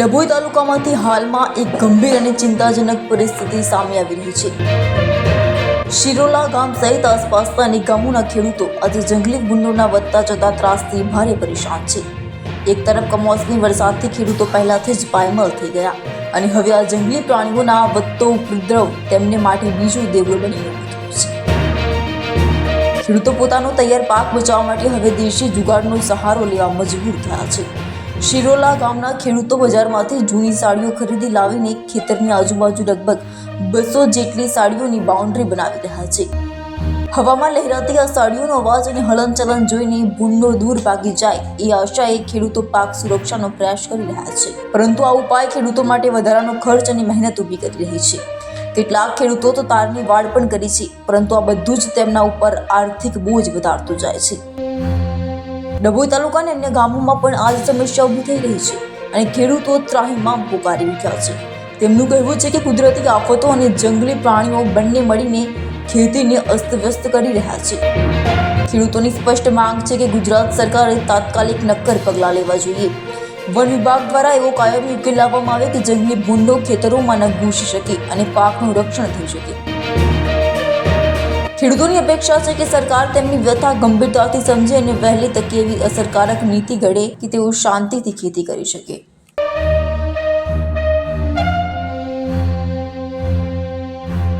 ડભોઈ તાલુકામાંથી હાલમાં એક ગંભીર અને ચિંતાજનક પરિસ્થિતિ સામે આવી રહી છે. શિરોલા ગામ સહિત આસપાસના અનેક ગામોના ખેડૂતો આજે જંગલી ગુંડોના વધતા જતા ત્રાસથી ભારે પરેશાન છે. એક તરફ કમોસમી વરસાદથી ખેડૂતો પહેલાથી જ પાયમાલ થઈ ગયા અને હવે આ જંગલી પ્રાણીઓના વધતો ઉપદ્રવ તેમને માટે બીજું દેવું બની છે. ખેડૂતો પોતાનો તૈયાર પાક બચાવવા માટે હવે દેશી જુગાડનો સહારો લેવા મજબૂર થયા છે. શિરોલા ગામના ખેડૂતો બજારમાંથી જૂની સાડીઓ ખરીદી લાવીને ખેતરની આજુબાજુ લગભગ બસો જેટલી સાડીઓની બાઉન્ડ્રી બનાવી રહ્યા છે. હવામાં લહેરાતી આ સાડીઓનો અવાજ અને હલનચલન જોઈને ભૂંડો દૂર ભાગી જાય એ આશાએ ખેડૂતો પાક સુરક્ષાનો પ્રયાસ કરી રહ્યા છે. પરંતુ આ ઉપાય ખેડૂતો માટે વધારાનો ખર્ચ અને મહેનત ઊભી કરી રહી છે. કેટલાક ખેડૂતો તો તારની વાડ પણ કરી છે, પરંતુ આ બધું જ તેમના ઉપર આર્થિક બોજ વધારતું જાય છે. ડભોઈ તાલુકાના અન્ય ગામોમાં પણ આ જ સમસ્યા ઊભી થઈ રહી છે અને ખેડૂતો ત્રાહીમામ પુકારી ઉઠ્યા છે. તેમનું કહેવું છે કે કુદરતી આફતો અને જંગલી પ્રાણીઓ બંને મળીને ખેતીને અસ્તવ્યસ્ત કરી રહ્યા છે. ખેડૂતોની સ્પષ્ટ માંગ છે કે ગુજરાત સરકારે તાત્કાલિક નક્કર પગલાં લેવા જોઈએ. વન વિભાગ દ્વારા એવો કાયમી ઉકેલ લાવવામાં આવે કે જંગલી ભૂંડો ખેતરોમાં ન ઘૂસી શકે અને પાકનું રક્ષણ થઈ શકે. ખેડૂતોની અપેક્ષા છે કે સરકાર તેમની વ્યથા ગંભીરતાથી સમજે અને વહેલી તકે એવી અસરકારક નીતિ ઘડે કે તેઓ શાંતિથી ખેતી કરી શકે.